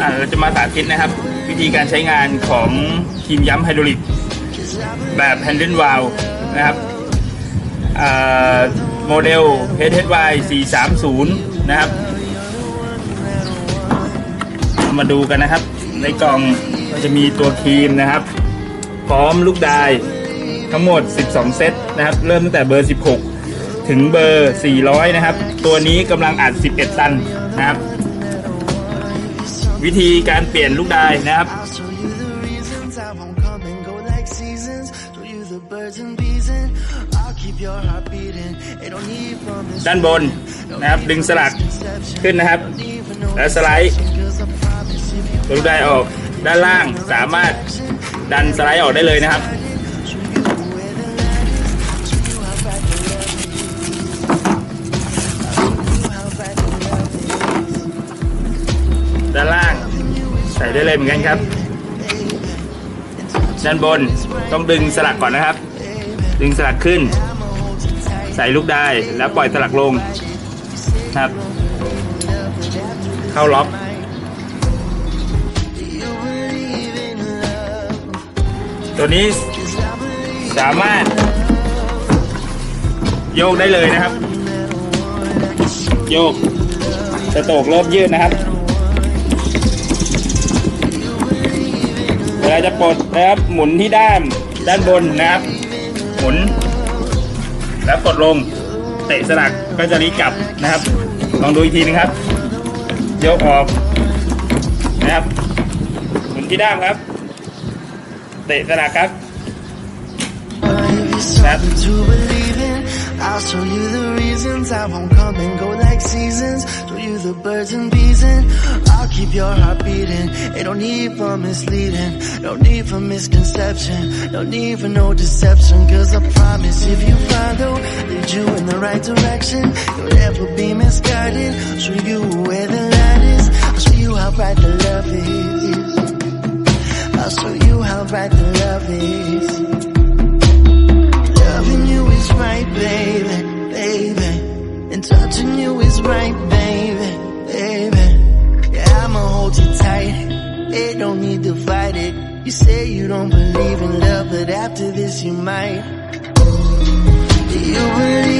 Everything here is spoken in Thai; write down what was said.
อ่าเราจะมาสาธิตนะครับ วิธีการใช้งานของครีมย้ำไฮดรอลิก แบบ Handle Valve นะครับโมเดล HHY 430 นะครับ มาดูกันนะครับ ในกล่องก็จะมีตัวครีมนะครับ พร้อมลูกดายทั้งหมด 12 เซตนะครับ เริ่มตั้งแต่เบอร์ 16 ถึงเบอร์ 400 นะครับ ตัวนี้กำลังอัด 11 ตันนะครับ วิธีการเปลี่ยนลูกดายนะครับ ด้านบนนะครับ ดึงสลักขึ้นนะครับ แล้วสไลด์ตัวลูกดายออกด้านล่างสามารถ ดันสไลด์ออกได้เลยนะครับ ด้านล่างใส่ได้เลยเหมือนกันครับ ด้านบนต้องดึงสลักก่อนนะครับ ดึงสลักขึ้น ใส่ลูกได้แล้วปล่อยสลักลงครับ เข้าล็อก ตัวนี้สามารถ โยกได้เลยนะครับ โยกสโตกริ่มยืดนะครับเวลาจะปลดนะครับหมุนที่ด้านด้านบนนะครับ หมุน แล้วกดลงเตะสลักก็จะรีกลับนะครับ ลองดูอีกทีนึงครับ โยกออกนะครับ หมุนที่ด้ามครับ de, de la CAC. I'll show you the reasons. I won't come and go like seasons. Show you the birds and bees and I'll keep your heart beating. Ain't no need for misleading. No need for misconception. No need for no deception. Cause I promise if you follow Lead you in the right direction You'll never be misguided. Show you where the light is. I'll show you how bright the love bright the love is. Loving you is right, baby, baby. And touching you is right, baby, baby. Yeah, I'ma hold you tight. It don't need to fight it. You say you don't believe in love, but after this you might. Do you believe